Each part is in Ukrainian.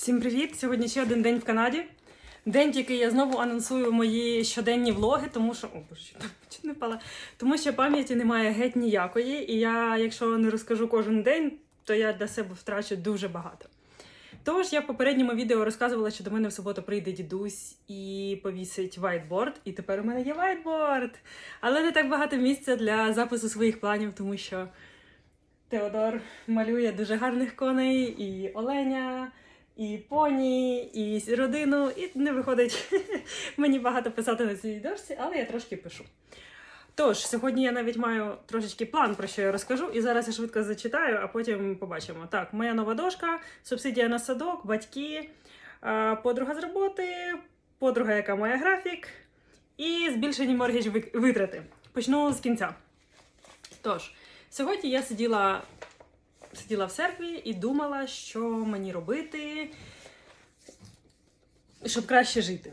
Всім привіт! Сьогодні ще один день в Канаді. День, який я знову анонсую мої щоденні влоги, тому що. О, боже, чуть не впала. Тому що пам'яті немає геть ніякої, і я, якщо не розкажу кожен день, то я для себе втрачу дуже багато. Тож я в попередньому відео розказувала, що до мене в суботу прийде дідусь і повісить вайтборд. І тепер у мене є вайтборд. Але не так багато місця для запису своїх планів, тому що Теодор малює дуже гарних коней, і оленя, і поні, і родину, і не виходить мені багато писати на цій дошці, але я трошки пишу. Тож, сьогодні я навіть маю трошечки план, про що я розкажу, і зараз я швидко зачитаю, а потім побачимо. Так, моя нова дошка, субсидія на садок, батьки, подруга з роботи, подруга, яка має графік, і збільшені моргідж витрати. Почну з кінця. Тож, сьогодні я сиділа, сиділа в церкві і думала, що мені робити, щоб краще жити.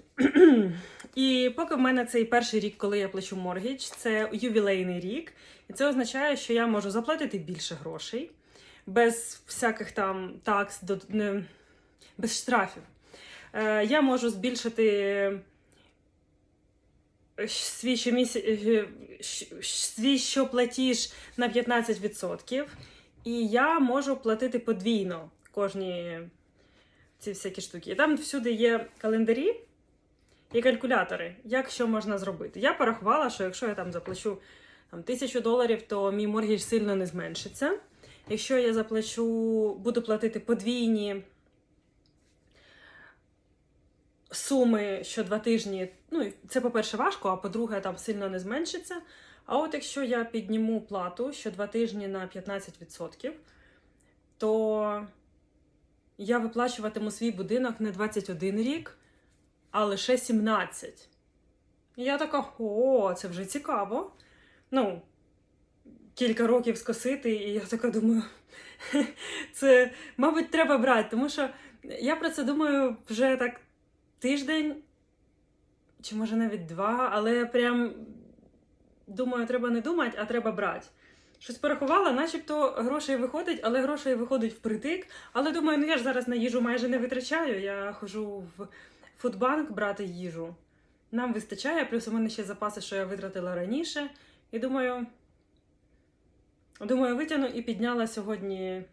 І поки в мене цей перший рік, коли я плачу моргідж, це ювілейний рік, і це означає, що я можу заплатити більше грошей без всяких там такс, без штрафів. Е, Я можу збільшити щомісяць, свій щоплатіж на 15%, і я можу платити подвійно кожні ці всякі штуки. І там всюди є календарі і калькулятори, як що можна зробити. Я порахувала, що якщо я там заплачу там, тисячу доларів, то мій моргідж сильно не зменшиться. Якщо я заплачу, буду платити подвійні суми що два тижні, ну це, по-перше, важко, а по-друге, там сильно не зменшиться. А от якщо я підніму плату що два тижні на 15%, то я виплачуватиму свій будинок не 21 рік, а лише 17. І я така, о, це вже цікаво. Ну, кілька років скосити, і я така думаю, це, мабуть, треба брати, тому що я про це думаю вже так тиждень, чи може навіть два, але прям думаю, треба не думати, а треба брати. Щось порахувала, начебто грошей виходить, але грошей виходить впритик. Але думаю, ну я ж зараз на їжу майже не витрачаю. Я ходжу в фудбанк брати їжу. Нам вистачає, плюс у мене ще запаси, що я витратила раніше. І думаю, думаю, витягну і підняла сьогодні.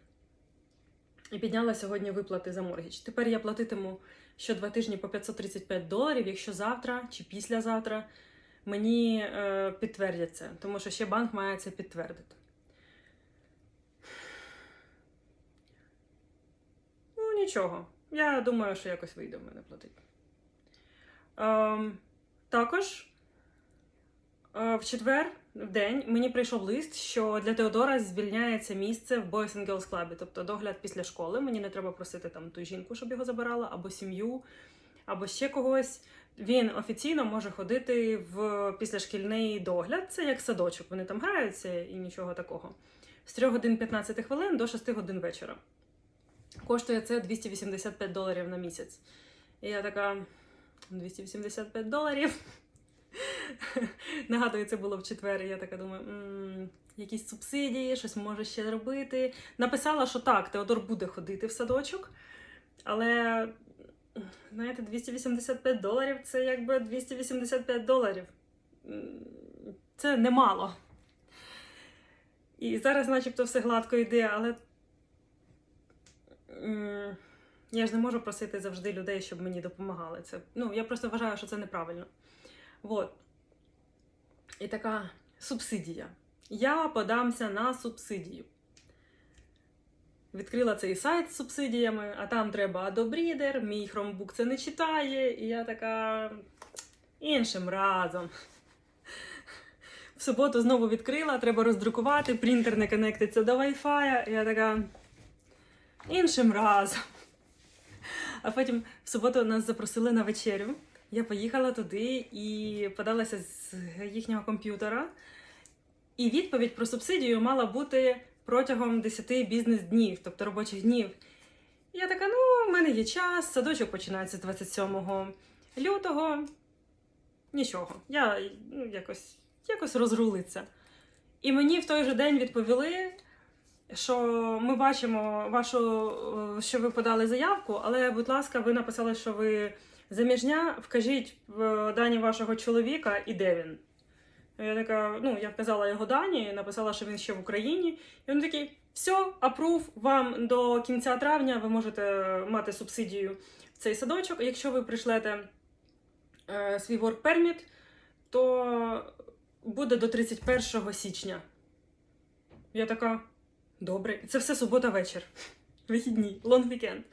І підняла сьогодні виплати за моргіч. Тепер я платитиму що два тижні по 535 доларів, якщо завтра чи післязавтра мені е, підтвердять це, тому що ще банк має це підтвердити. Ну, нічого. Я думаю, що якось вийде в мене платити. Ем, також е, в четвер в день мені прийшов лист, що для Теодора звільняється місце в Boys and Girls Club, тобто догляд після школи. Мені не треба просити там ту жінку, щоб його забирала, або сім'ю, або ще когось. Він офіційно може ходити в післяшкільний догляд. Це як садочок. Вони там граються і нічого такого. З 3 годин 15 хвилин до 6 годин вечора. Коштує це 285 доларів на місяць. І я така: 285 доларів. Нагадую, це було в четвер. Я така думаю, якісь субсидії, щось може ще робити. Написала, що так, Теодор буде ходити в садочок, але знаєте, 285 доларів це якби 285 доларів. Це немало. І зараз, начебто, все гладко йде, але я ж не можу просити завжди людей, щоб мені допомагали. Це, ну, я просто вважаю, що це неправильно. Вот. І така субсидія. Я подамся на субсидію. Відкрила цей сайт з субсидіями, а там треба Adobe Reader, мій Chromebook це не читає, і я така іншим разом. В суботу знову відкрила, треба роздрукувати, принтер не конектиться до Wi-Fi. і Я така іншим разом. А потім в суботу нас запросили на вечерю. Я поїхала туди і подалася з їхнього комп'ютера. І відповідь про субсидію мала бути протягом 10 бізнес-днів, тобто робочих днів. Я така: ну, в мене є час, садочок починається з 27 лютого. Нічого, я ну, якось, якось розрулиться. І мені в той же день відповіли, що ми бачимо вашу, е, що ви подали заявку, але, будь ласка, ви написали, що ви заміжня. Вкажіть дані вашого чоловіка і де він. Я така, ну, я вказала його дані, написала, що він ще в Україні. І він такий: все, апрув, вам до кінця травня ви можете мати субсидію в цей садочок. Якщо ви прийшлете е, свій work permit, то буде до 31 січня. Я така, добре. Це все субота вечір. Вихідні, лонг вікенд.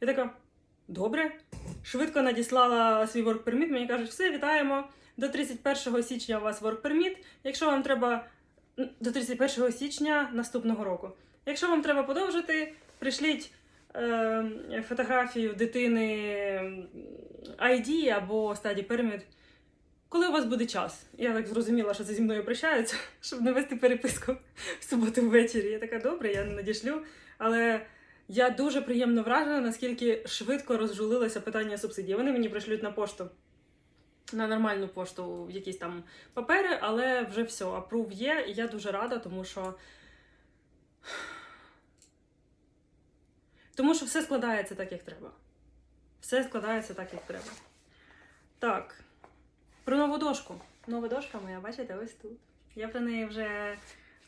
Я така, добре. Швидко надіслала свій work permit, мені кажуть, все, вітаємо. До 31 січня у вас work permit. Якщо вам треба до 31 січня наступного року. Якщо вам треба подовжити, прийшліть е, фотографію дитини ID або стадії перміт. Коли у вас буде час? Я так зрозуміла, що це зі мною прощаються, щоб не вести переписку в суботу ввечері. Я така добре, я не надішлю. Але я дуже приємно вражена, наскільки швидко розжулилося питання субсидії. Вони мені прийшлють на пошту. На нормальну пошту якісь там папери, але вже все, апрув є, і я дуже рада, тому що. Тому що все складається так, як треба. Все складається так, як треба. Так. Про нову дошку. Нова дошка моя, бачите, ось тут. Я про неї вже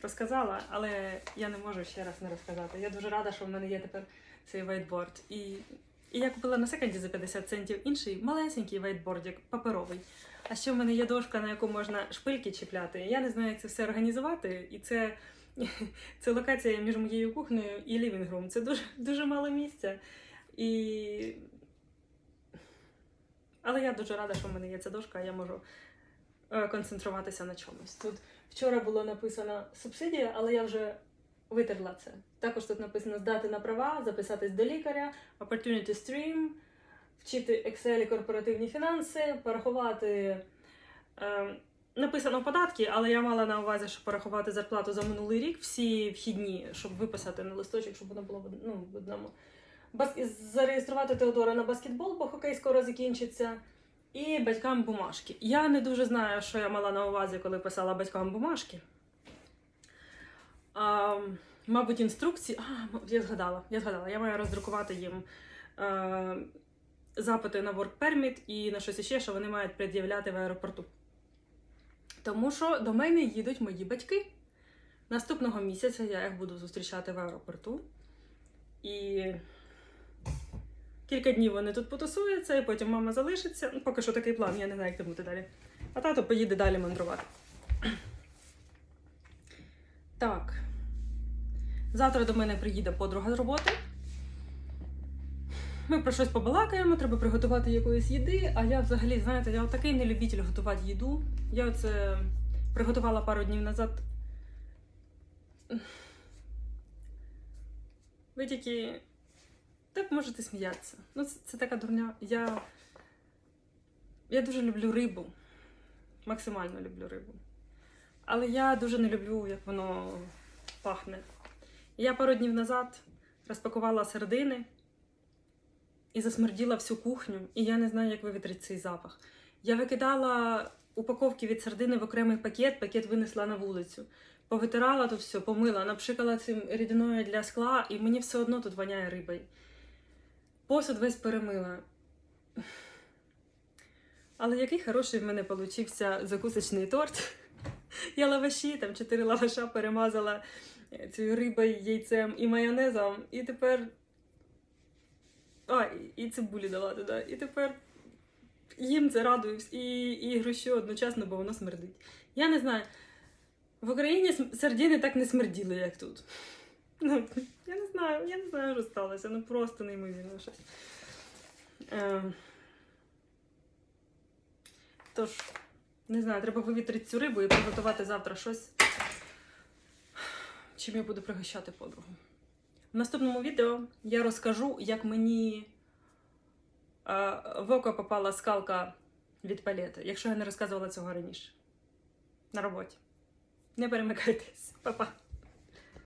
розказала, але я не можу ще раз не розказати. Я дуже рада, що в мене є тепер цей вайтборд. І, і я купила на секонді за 50 центів інший малесенький вайтбордик, паперовий. А ще в мене є дошка, на яку можна шпильки чіпляти. Я не знаю, як це все організувати. І це, це локація між моєю кухнею і лівінгрум. Це дуже, дуже мало місця. І... Але я дуже рада, що в мене є ця дошка, я можу е, концентруватися на чомусь. Тут вчора було написано субсидія, але я вже витерла це. Також тут написано здати на права, записатись до лікаря, Opportunity Stream, вчити Excel і корпоративні фінанси, порахувати. Е, написано податки, але я мала на увазі, що порахувати зарплату за минулий рік, всі вхідні, щоб виписати на листочок, щоб воно було ну, в одному. Бас... Зареєструвати Теодора на баскетбол, бо хокей скоро закінчиться. І батькам бумажки. Я не дуже знаю, що я мала на увазі, коли писала батькам бумажки. А, мабуть, інструкції. А, я згадала, я згадала, я маю роздрукувати їм е, запити на work permit і на щось іще, що вони мають пред'являти в аеропорту. Тому що до мене їдуть мої батьки. Наступного місяця я їх буду зустрічати в аеропорту. І кілька днів вони тут потусуються, і потім мама залишиться. Ну, поки що такий план, я не знаю, як це буде далі. А тато поїде далі мандрувати. Так. Завтра до мене приїде подруга з роботи. Ми про щось побалакаємо, треба приготувати якоїсь їди. А я взагалі, знаєте, я такий нелюбитель готувати їду. Я оце приготувала пару днів назад. Ви тільки так можете сміятися. Ну, це, це така дурня. Я, я дуже люблю рибу. Максимально люблю рибу. Але я дуже не люблю, як воно пахне. Я пару днів назад розпакувала сердини і засмерділа всю кухню, і я не знаю, як вивітрити цей запах. Я викидала упаковки від сердини в окремий пакет, пакет винесла на вулицю. Повитирала тут все, помила, напшикала цим рідиною для скла, і мені все одно тут воняє рибою. Посуд весь перемила. Але який хороший в мене получився закусочний торт. Я лаваші, там чотири лаваша перемазала е, цією рибою, яйцем і майонезом. І тепер. А, і- цибулі дала туди. І тепер їм це радуюсь і, і грощу одночасно, бо воно смердить. Я не знаю. В Україні сардини так не смерділи, як тут. Ну, я не знаю, я не знаю, що сталося. Ну просто неймовірно щось. Ем. Тож, не знаю, треба вивітрити цю рибу і приготувати завтра щось, чим я буду пригощати подругу. В наступному відео я розкажу, як мені е, в око попала скалка від палети, якщо я не розказувала цього раніше. На роботі. Не перемикайтесь, Па-па.